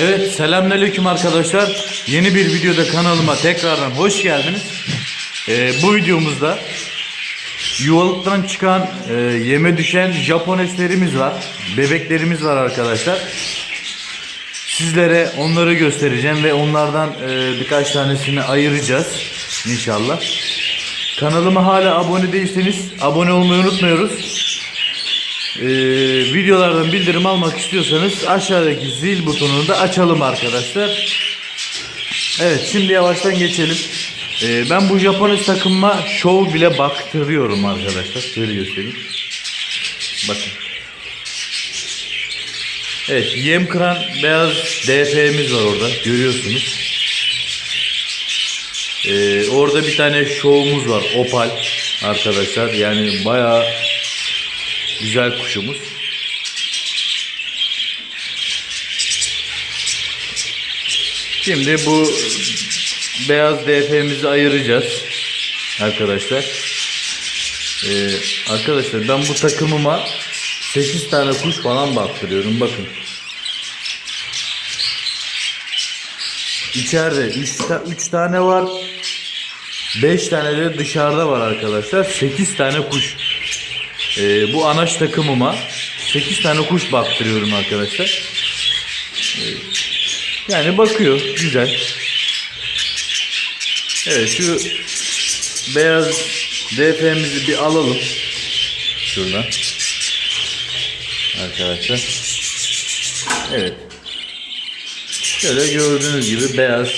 Evet selamünaleyküm arkadaşlar. Yeni bir videoda kanalıma tekrardan hoş geldiniz. Ee, bu videomuzda yuvalıktan çıkan e, yeme düşen Japoneslerimiz var. Bebeklerimiz var arkadaşlar. Sizlere onları göstereceğim ve onlardan e, birkaç tanesini ayıracağız inşallah. Kanalıma hala abone değilseniz abone olmayı unutmuyoruz. Ee, videolardan bildirim almak istiyorsanız aşağıdaki zil butonunu da açalım arkadaşlar. Evet şimdi yavaştan geçelim. Ee, ben bu Japones takımıma show bile baktırıyorum arkadaşlar. Şöyle göstereyim. Bakın. Evet yem kıran beyaz DF'miz var orada görüyorsunuz. Ee, orada bir tane show'umuz var opal arkadaşlar yani bayağı Güzel kuşumuz. Şimdi bu beyaz DF'mizi ayıracağız arkadaşlar. Ee, arkadaşlar ben bu takımıma 8 tane kuş falan baktırıyorum bakın. İçeride 3 tane var. 5 tane de dışarıda var arkadaşlar. 8 tane kuş. Ee, bu anaç takımıma 8 tane kuş baktırıyorum arkadaşlar. Ee, yani bakıyor güzel. Evet şu beyaz DF'mizi bir alalım. Şuradan. Arkadaşlar. Evet. Şöyle gördüğünüz gibi beyaz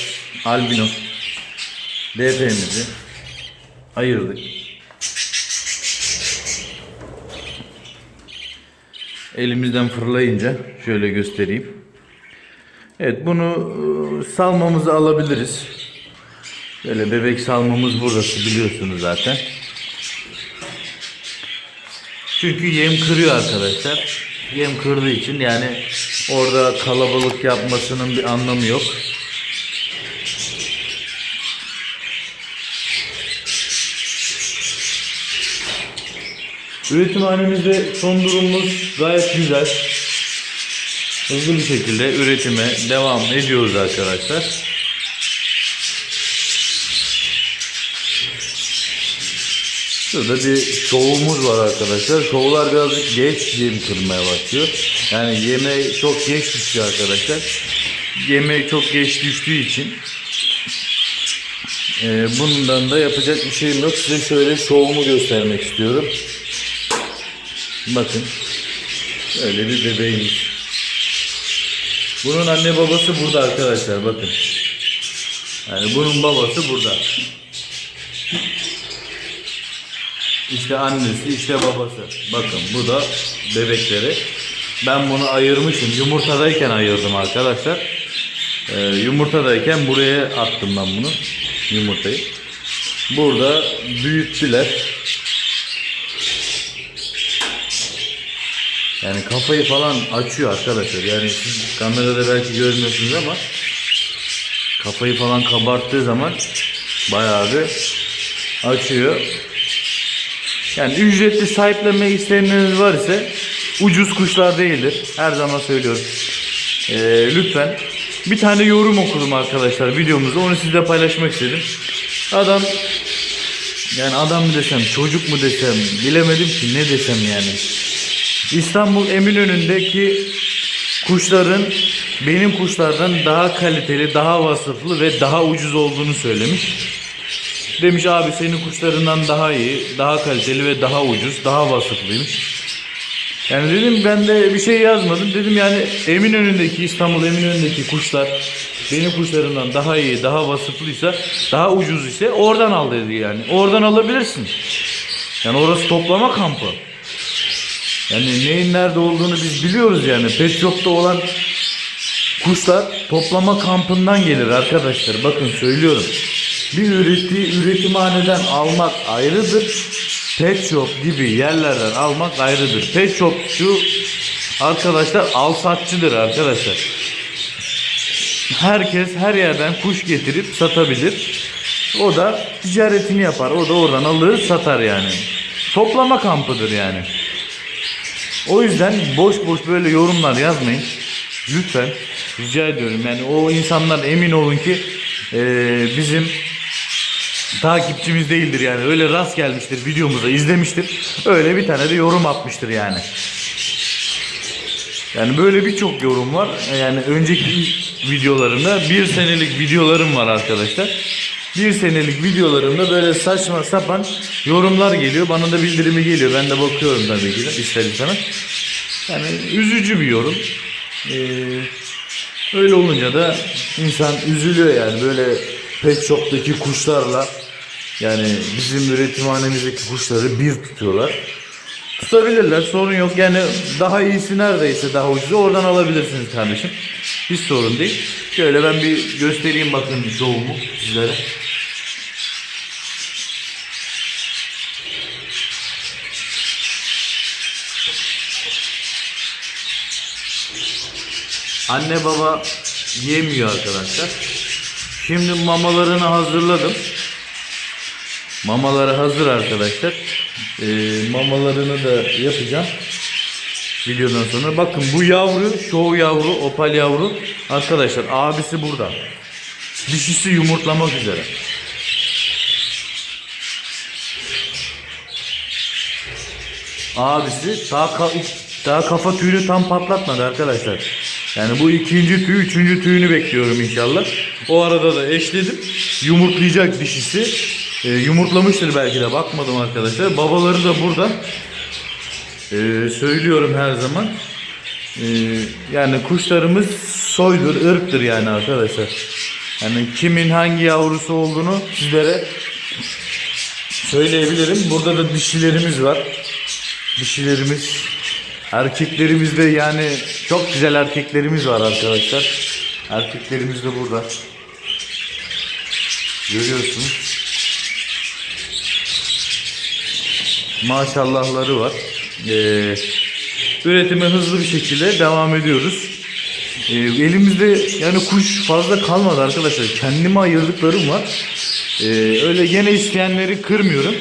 albino DF'mizi ayırdık. Elimizden fırlayınca şöyle göstereyim. Evet bunu e, salmamızı alabiliriz. Böyle bebek salmamız burası biliyorsunuz zaten. Çünkü yem kırıyor arkadaşlar. Yem kırdığı için yani orada kalabalık yapmasının bir anlamı yok. Üretimhanemizde son durumumuz gayet güzel. Hızlı bir şekilde üretime devam ediyoruz arkadaşlar. Şurada bir şovumuz var arkadaşlar. Şovlar birazcık geç yem kırmaya başlıyor. Yani yeme çok geç düşüyor arkadaşlar. Yeme çok geç düştüğü için e, bundan da yapacak bir şeyim yok. Size şöyle şovumu göstermek istiyorum. Bakın. Öyle bir bebeğimiz. Bunun anne babası burada arkadaşlar bakın. Yani bunun babası burada. İşte annesi, işte babası. Bakın bu da bebekleri. Ben bunu ayırmışım. Yumurtadayken ayırdım arkadaşlar. Ee, yumurtadayken buraya attım ben bunu. Yumurtayı. Burada büyüttüler. Yani kafayı falan açıyor arkadaşlar. Yani siz kamerada belki görmüyorsunuz ama kafayı falan kabarttığı zaman bayağı bir açıyor. Yani ücretli sahiplenme isteyenleriniz var ise ucuz kuşlar değildir. Her zaman söylüyorum. Ee, lütfen bir tane yorum okudum arkadaşlar videomuzda. Onu sizle paylaşmak istedim. Adam yani adam mı desem çocuk mu desem bilemedim ki ne desem yani. İstanbul Eminönü'ndeki kuşların benim kuşlardan daha kaliteli, daha vasıflı ve daha ucuz olduğunu söylemiş. Demiş abi senin kuşlarından daha iyi, daha kaliteli ve daha ucuz, daha vasıflıymış. Yani dedim ben de bir şey yazmadım. Dedim yani Eminönü'ndeki İstanbul Eminönü'ndeki kuşlar benim kuşlarımdan daha iyi, daha vasıflıysa, daha ucuz ise oradan al dedi yani. Oradan alabilirsin. Yani orası toplama kampı. Yani neyin nerede olduğunu biz biliyoruz yani. Pet shop'ta olan kuşlar toplama kampından gelir arkadaşlar. Bakın söylüyorum. Bir ürettiği üretimhaneden almak ayrıdır. Pet shop gibi yerlerden almak ayrıdır. Pet shop şu arkadaşlar al satçıdır arkadaşlar. Herkes her yerden kuş getirip satabilir. O da ticaretini yapar. O da oradan alır satar yani. Toplama kampıdır yani. O yüzden boş boş böyle yorumlar yazmayın. Lütfen rica ediyorum. Yani o insanlar emin olun ki e, bizim takipçimiz değildir yani. Öyle rast gelmiştir videomuza izlemiştir. Öyle bir tane de yorum atmıştır yani. Yani böyle birçok yorum var. Yani önceki videolarımda bir senelik videolarım var arkadaşlar. Bir senelik videolarımda böyle saçma sapan yorumlar geliyor. Bana da bildirimi geliyor. Ben de bakıyorum tabii ki de ister istemez. Yani üzücü bir yorum. Ee, öyle olunca da insan üzülüyor yani. Böyle pet shop'taki kuşlarla yani bizim üretimhanemizdeki kuşları bir tutuyorlar. Tutabilirler sorun yok yani daha iyisi neredeyse daha ucuzu oradan alabilirsiniz kardeşim. Hiç sorun değil. Şöyle ben bir göstereyim bakın şovumu sizlere. Anne baba yemiyor arkadaşlar. Şimdi mamalarını hazırladım. Mamaları hazır arkadaşlar. Ee, mamalarını da yapacağım. Videodan sonra. Bakın bu yavru, şov yavru, opal yavru. Arkadaşlar abisi burada. Dişisi yumurtlamak üzere. Abisi daha, ka- daha kafa tüyünü tam patlatmadı arkadaşlar. Yani bu ikinci tüy, üçüncü tüyünü bekliyorum inşallah. O arada da eşledim. Yumurtlayacak dişisi. Ee, yumurtlamıştır belki de bakmadım arkadaşlar. Babaları da burada. Ee, söylüyorum her zaman. Ee, yani kuşlarımız soydur, ırktır yani arkadaşlar. Yani kimin hangi yavrusu olduğunu sizlere söyleyebilirim. Burada da dişilerimiz var. Dişilerimiz. Erkeklerimiz de yani çok güzel erkeklerimiz var arkadaşlar. Erkeklerimiz de burada. Görüyorsunuz. Maşallahları var. Ee, üretime hızlı bir şekilde devam ediyoruz. Ee, elimizde yani kuş fazla kalmadı arkadaşlar. Kendime ayırdıklarım var. Ee, öyle gene isteyenleri kırmıyorum.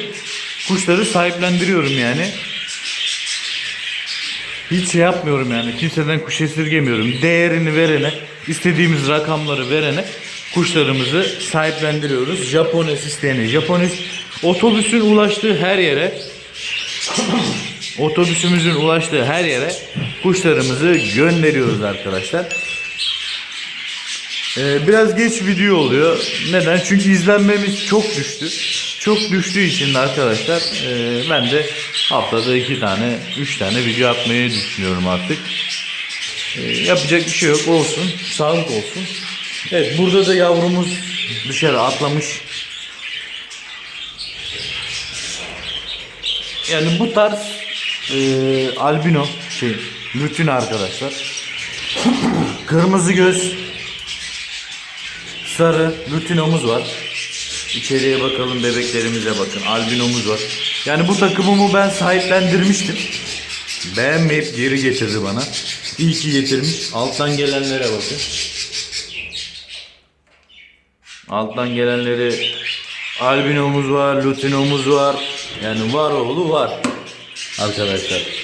Kuşları sahiplendiriyorum yani. Hiç şey yapmıyorum yani. Kimseden kuş esirgemiyorum. Değerini verene, istediğimiz rakamları verene kuşlarımızı sahiplendiriyoruz. Japones isteyene. Japones otobüsün ulaştığı her yere otobüsümüzün ulaştığı her yere kuşlarımızı gönderiyoruz arkadaşlar. Ee, biraz geç video oluyor. Neden? Çünkü izlenmemiz çok düştü. Çok düştüğü için de arkadaşlar e, ben de haftada iki tane, üç tane video atmayı düşünüyorum artık. E, yapacak bir şey yok. Olsun. Sağlık olsun. Evet burada da yavrumuz dışarı atlamış. Yani bu tarz e, albino şey bütün arkadaşlar. Kırmızı göz sarı lutinomuz var. İçeriye bakalım bebeklerimize bakın. Albinomuz var. Yani bu takımımı ben sahiplendirmiştim. Beğenmeyip geri getirdi bana. İyi ki getirmiş. Alttan gelenlere bakın. Alttan gelenleri albinomuz var, lutinomuz var. Yani var oğlu var. Arkadaşlar.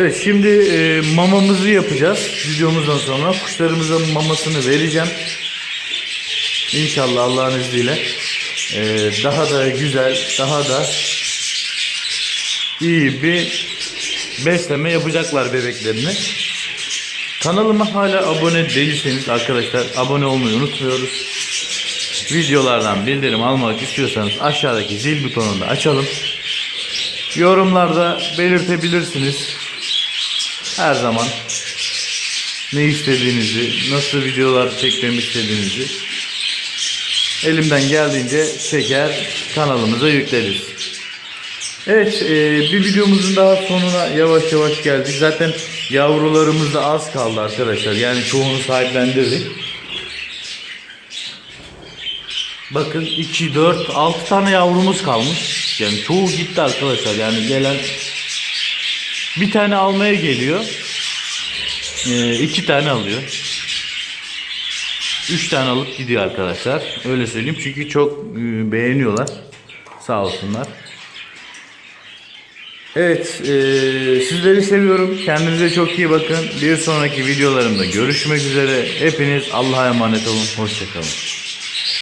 Evet şimdi e, mamamızı yapacağız videomuzdan sonra. Kuşlarımıza mamasını vereceğim. İnşallah Allah'ın izniyle e, daha da güzel, daha da iyi bir besleme yapacaklar bebeklerini. Kanalıma hala abone değilseniz arkadaşlar abone olmayı unutmuyoruz. Videolardan bildirim almak istiyorsanız aşağıdaki zil butonunu açalım. Yorumlarda belirtebilirsiniz. Her zaman ne istediğinizi, nasıl videolar çekmemi istediğinizi elimden geldiğince çeker kanalımıza yükleriz. Evet e, bir videomuzun daha sonuna yavaş yavaş geldik. Zaten yavrularımız da az kaldı arkadaşlar. Yani çoğunu sahiplendirdik. Bakın 2, 4, 6 tane yavrumuz kalmış. Yani çoğu gitti arkadaşlar. Yani gelen bir tane almaya geliyor. e, iki tane alıyor. Üç tane alıp gidiyor arkadaşlar. Öyle söyleyeyim çünkü çok e, beğeniyorlar. Sağ olsunlar. Evet, e, sizleri seviyorum. Kendinize çok iyi bakın. Bir sonraki videolarımda görüşmek üzere. Hepiniz Allah'a emanet olun. Hoşçakalın.